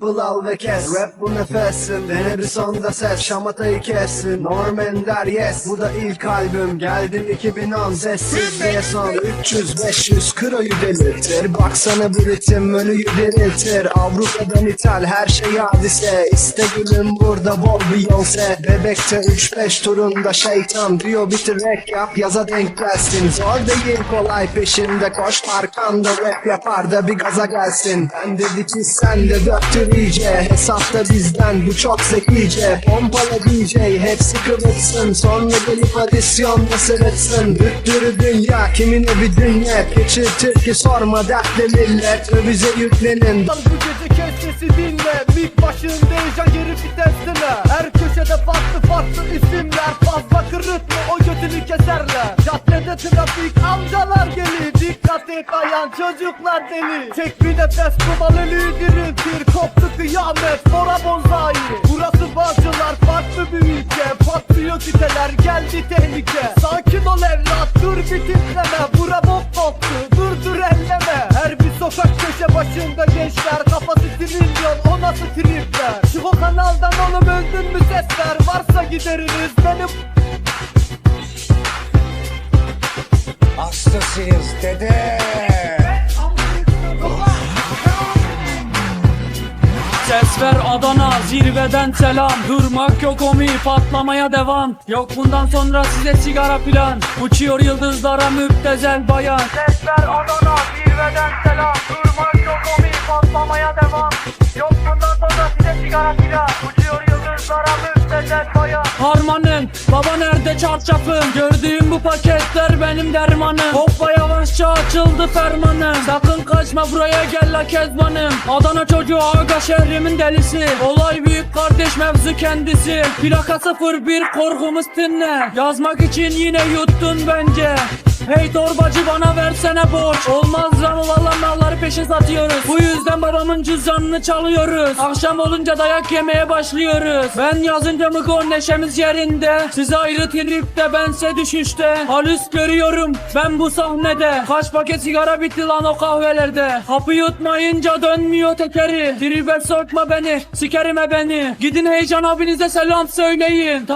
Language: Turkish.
Sample al ve kes. Rap bu nefesin Dene bir sonda ses. Şamatayı kessin Norm Ender yes. Bu da ilk albüm Geldim 2010 Sessiz diye son. 300 500 Kroyu delirtir. Baksana bu ritim Ölüyü diriltir. Avrupa'dan ithal Her şey hadise. İste gülüm burada Bol Beyoncé Bebekte 3-5 turunda şeytan Diyor bitir rap yap Yaza denk gelsin. Zor değil kolay peşinde Koş arkanda rap yapar da bir gaza gelsin. Ben dedi ki sen de döktür iyice Hesapta bizden bu çok zekice. Pompala DJ hepsi kıvırsın Sonra gelip adisyonla sırıtsın Büttürü dünya kimin evi dünya? Geçirtir ki sorma dertli millet. Öbize yüklenin. Bu gece kes dinle. Mik başında heyecan geri vitesine. Her köşede farklı farklı isimler. Fazla kırıtma o götünü keserler. Caddede trafik amcalar gelir Dikkat et ayan çocuklar deli. Tek bir nefes kumalı diriltir Koptu kıyamet mora bozayı. Burası Bağcılar farklı bir ülke. Patlıyor küteler geldi tehlike. Sakin ol evlat dur bir titreme. Bura bok koptu dur dur elleme. Her bir sokak köşe başında gençler. Kafası trilyon o nasıl tripler? O kanaldan oğlum öldün mü sesler? Varsa gideriniz benim Hastasıyız dede. Ses ver Adana zirveden selam. Durmak yok omi patlamaya devam. Yok bundan sonra size sigara plan. Uçuyor yıldızlara müptezel bayan. Ses ver Adana zirveden selam. Durmak yok omi patlamaya devam. Yok bundan sonra size sigara plan. Uçuyor yıldızlara müptezel bayan. Harmanım baba nerede çarşafım Gördüğüm paketler benim dermanım. Hoppa yavaşça açıldı fermanım. Sakın kaçma buraya gel la kezbanım. Adana çocuğu aga şehrimin delisi. Olay büyük kardeş mevzu kendisi. Plaka 01 korkumuz tınne Yazmak için yine yuttun bence. Hey torbacı bana versene borç. Olmaz lan valla peşin satıyoruz Bu yüzden babamın cüzdanını çalıyoruz. Akşam olunca dayak yemeye başlıyoruz. Ben yazınca mıko neşemiz yerinde. Siz ayrı tripte bense düşüşte. Halüs görüyorum ben bu sahnede. Kaç paket sigara bitti lan o kahvelerde. Hapı yutmayınca dönmüyor tekeri. Tribe sokma beni sikerime beni. Gidin heyecan abinize selam söyleyin